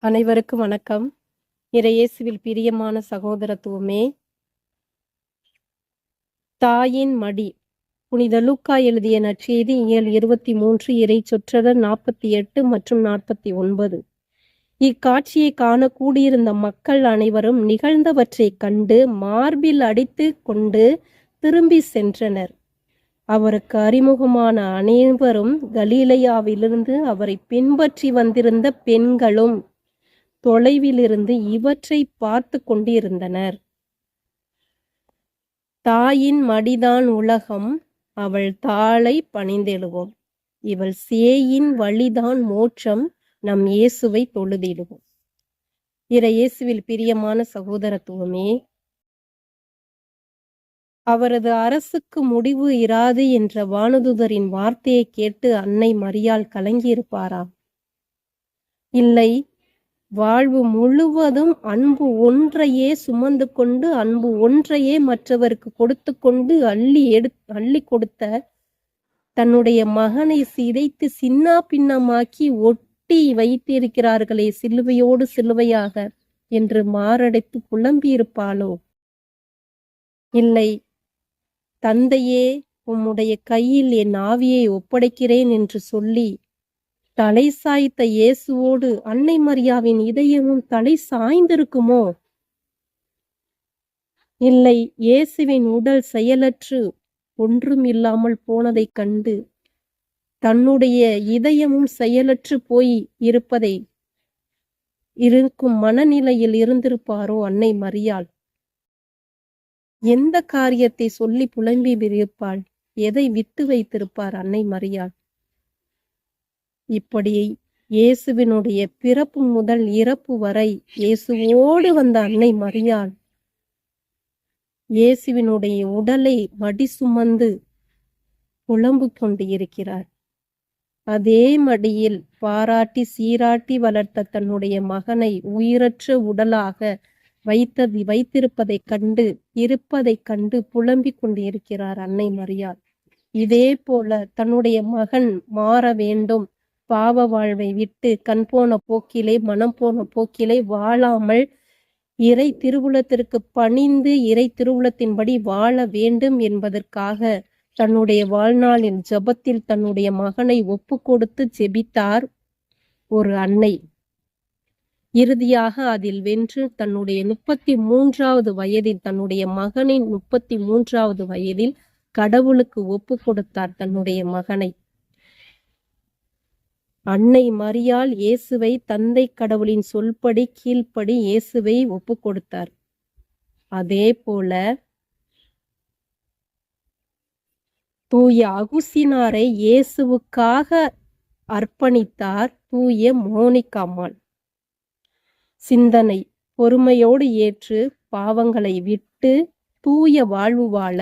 அனைவருக்கும் வணக்கம். இறையேசுவில் பிரியமான சகோதரத்துவமே தாயின் மடி. புனித லூக்கா எழுதிய நற்செய்தி இயல் இருபத்தி மூன்று இறை சொற்றடர் நாற்பத்தி எட்டு மற்றும் நாற்பத்தி ஒன்பது. இக்காட்சியை காண கூடியிருந்த மக்கள் அனைவரும் நிகழ்ந்தவற்றைக் கண்டு மார்பில் அடித்து கொண்டு திரும்பி சென்றனர். அவருக்கு அறிமுகமான அனைவரும் கலீலையாவிலிருந்து அவரை பின்பற்றி வந்திருந்த பெண்களும் தொலைவிலிருந்து இவற்றை பார்த்து கொண்டிருந்தனர். தாயின் மடிதான் உலகம் அவள் தாளை பணிந்தெழுவோம் இவள் சேயின் வழிதான் மோட்சம் நம் இயேசுவை தொழுதிடுவோம். இற இயேசுவில் பிரியமான சகோதரத்துவமே அவரது அரசுக்கு முடிவு இராது என்ற வானதுதரின் வார்த்தையை கேட்டு அன்னை மரியாள் கலங்கியிருப்பாராம். இல்லை வாழ்வு முழுவதும் அன்பு ஒன்றையே சுமந்து கொண்டு அன்பு ஒன்றையே மற்றவருக்கு கொடுத்து கொண்டு அள்ளி எடு அள்ளி கொடுத்த தன்னுடைய மகனை சிதைத்து சின்னா பின்னமாக்கி ஒட்டி வைத்திருக்கிறார்களே சிலுவையோடு சிலுவையாக என்று மாரடைத்து புலம்பியிருப்பாளோ இல்லை. தந்தையே உம்முடைய கையில் என் ஆவியை ஒப்படைக்கிறேன் என்று சொல்லி தலை சாய்த்த இயேசுவோடு அன்னை மரியாவின் இதயமும் தலை சாய்ந்திருக்குமோ? இல்லை இயேசுவின் உடல் செயலற்று ஒன்றும் இல்லாமல் போனதைக் கண்டு தன்னுடைய இதயமும் செயலற்று போய் இருப்பதை இருக்கும் மனநிலையில் இருந்திருப்பாரோ அன்னை மரியாள்? எந்த காரியத்தை சொல்லி புலம்பி இருப்பாள் எதை விட்டு வைத்திருப்பார் அன்னை மரியாள்? இப்படி இயேசுவினுடைய பிறப்பு முதல் இறப்பு வரை இயேசுவோடு வந்த அன்னை மரியாள் இயேசுவினுடைய உடலை மடி சுமந்து புலம்பு கொண்டு இருக்கிறார். அதே மடியில் பாராட்டி சீராட்டி வளர்த்த தன்னுடைய மகனை உயிரற்ற உடலாக வைத்தது வைத்திருப்பதைக் கண்டு இருப்பதைக் கண்டு புலம்பிக் கொண்டிருக்கிறார் அன்னை மரியாள். இதே போல தன்னுடைய மகன் மாற வேண்டும் பாவ வாழ்வை விட்டு கண் போன போக்கிலே மனம் போன போக்கிலே வாழாமல் இறை திருவுளத்திற்கு பணிந்து இறை திருவுளத்தின்படி வாழ வேண்டும் என்பதற்காக தன்னுடைய வாழ்நாளின் ஜபத்தில் தன்னுடைய மகனை ஒப்பு கொடுத்து ஜெபித்தார் ஒரு அன்னை. இறுதியாக அதில் வென்று தன்னுடைய முப்பத்தி மூன்றாவது வயதில் தன்னுடைய மகனின் முப்பத்தி மூன்றாவது வயதில் கடவுளுக்கு ஒப்பு கொடுத்தார் தன்னுடைய மகனை. அன்னை மரியால் இயேசுவை தந்தை கடவுளின் சொல்படி கீழ்ப்படி இயேசுவை ஒப்பு கொடுத்தார். அதே போல தூய அகுசினாரை இயேசுவுக்காக அர்ப்பணித்தார் தூய மோனிகாமாள் சிந்தனை பொறுமையோடு ஏற்று பாவங்களை விட்டு தூய வாழ்வு வாழ